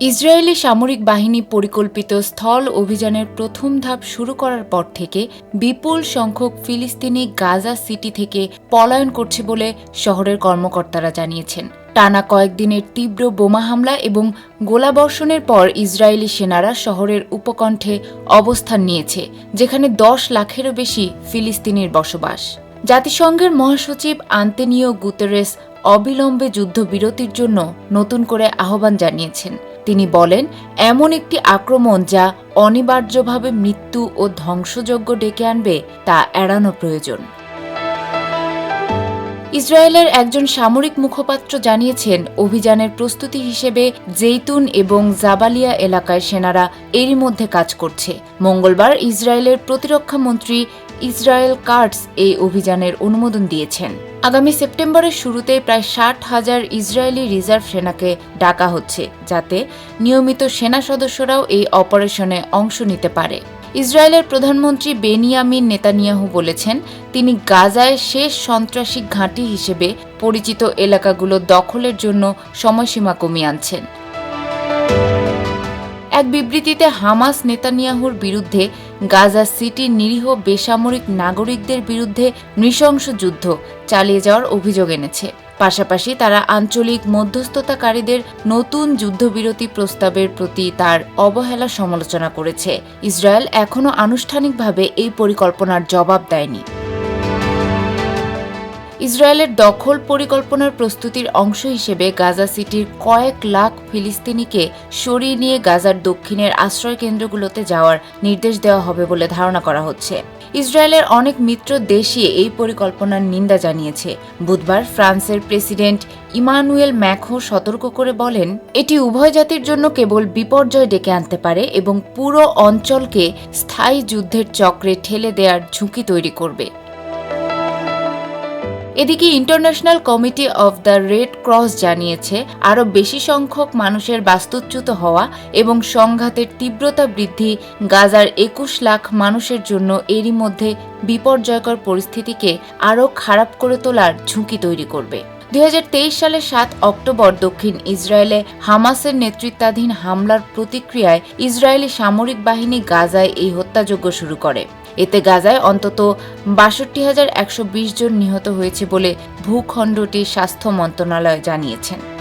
Israeli সামরিক বাহিনী পরিকল্পিত স্থল অভিযানের প্রথম ধাপ শুরু করার পর থেকে বিপুল সংখ্যক ফিলিস্তিনি গাজা সিটি থেকে পলায়ন করছে বলে শহরের কর্মকর্তারা জানিয়েছেন। টানা কয়েকদিনের তীব্র বোমা হামলা এবং গোলাবর্ষণের পর ইসরায়েলি সেনারা শহরের উপকণ্ঠে অবস্থান নিয়েছে, যেখানে দশ লাখেরও বেশি ফিলিস্তিনির বসবাস। জাতিসংঘের মহাসচিব আন্তেনিও গুতেরেস অবিলম্বে যুদ্ধবিরতির জন্য নতুন করে আহ্বান জানিয়েছেন। তিনি বলেন, এমন একটি আক্রমণ যা অনিবার্যভাবে মৃত্যু ও ধ্বংসযজ্ঞ ডেকে আনবে, তা এড়ানো প্রয়োজন। ইসরায়েলের একজন সামরিক মুখপাত্র জানিয়েছেন, অভিযানের প্রস্তুতি হিসেবে জেইতুন এবং জাবালিয়া এলাকায় সেনারা এরই মধ্যে কাজ করছে। মঙ্গলবার ইসরায়েলের প্রতিরক্ষা মন্ত্রী ইসরায়েল কার্টস এই অভিযানের অনুমোদন দিয়েছেন। আগামী সেপ্টেম্বরের শুরুতে প্রায় ষাট হাজার ইসরায়েলি রিজার্ভ সেনাকে ডাকা হচ্ছে, যাতে নিয়মিত সেনা সদস্যরাও এই অপারেশনে অংশ নিতে পারে। ইসরায়েলের প্রধানমন্ত্রী বেনিয়ামিন নেতানিয়াহু বলেছেন, তিনি গাজায় শেষ সন্ত্রাসী ঘাঁটি হিসেবে পরিচিত এলাকাগুলো দখলের জন্য সময়সীমা কমিয়ে আনছেন। বিবৃতিতে হামাস নেতানিয়াহুর বিরুদ্ধে গাজা সিটির নিরীহ বেসামরিক নাগরিকদের বিরুদ্ধে নৃশংস যুদ্ধ চালিয়ে যাওয়ার অভিযোগ এনেছে। পাশাপাশি তারা আঞ্চলিক মধ্যস্থতাকারীদের নতুন যুদ্ধবিরতি প্রস্তাবের প্রতি তার অবহেলা সমালোচনা করেছে। ইসরায়েল এখনও আনুষ্ঠানিকভাবে এই পরিকল্পনার জবাব দেয়নি। ইসরায়েলের দখল পরিকল্পনার প্রস্তুতির অংশ হিসেবে গাজা সিটির কয়েক লাখ ফিলিস্তিনিকে সরিয়ে নিয়ে গাজার দক্ষিণের আশ্রয় কেন্দ্রগুলোতে যাওয়ার নির্দেশ দেওয়া হবে বলে ধারণা করা হচ্ছে। ইসরায়েলের অনেক মিত্র দেশই এই পরিকল্পনার নিন্দা জানিয়েছে। বুধবার ফ্রান্সের প্রেসিডেন্ট ইমানুয়েল ম্যাখো সতর্ক করে বলেন, এটি উভয় জাতির জন্য কেবল বিপর্যয় ডেকে আনতে পারে এবং পুরো অঞ্চলকে স্থায়ী যুদ্ধের চক্রে ঠেলে দেওয়ার ঝুঁকি তৈরি করবে। এদিকে international committee of the red cross জানিয়েছে, আরও বেশি সংখ্যক মানুষের বাস্তুচ্যুত হওয়া এবং সংঘাতের তীব্রতা বৃদ্ধি গাজার একুশ লাখ মানুষের জন্য এরই মধ্যে বিপর্যয়কর পরিস্থিতিকে আরও খারাপ করে তোলার ঝুঁকি তৈরি করবে। দুই হাজার তেইশ সালের সাত অক্টোবর দক্ষিণ ইসরায়েলে হামাসের নেতৃত্বাধীন হামলার প্রতিক্রিয়ায় ইসরায়েলি সামরিক বাহিনী গাজায় এই হত্যাযজ্ঞ শুরু করে। এতে গাজায় অন্তত বাষট্টি হাজার একশো জন নিহত হয়েছে বলে ভূখণ্ডটির স্বাস্থ্য মন্ত্রণালয় জানিয়েছেন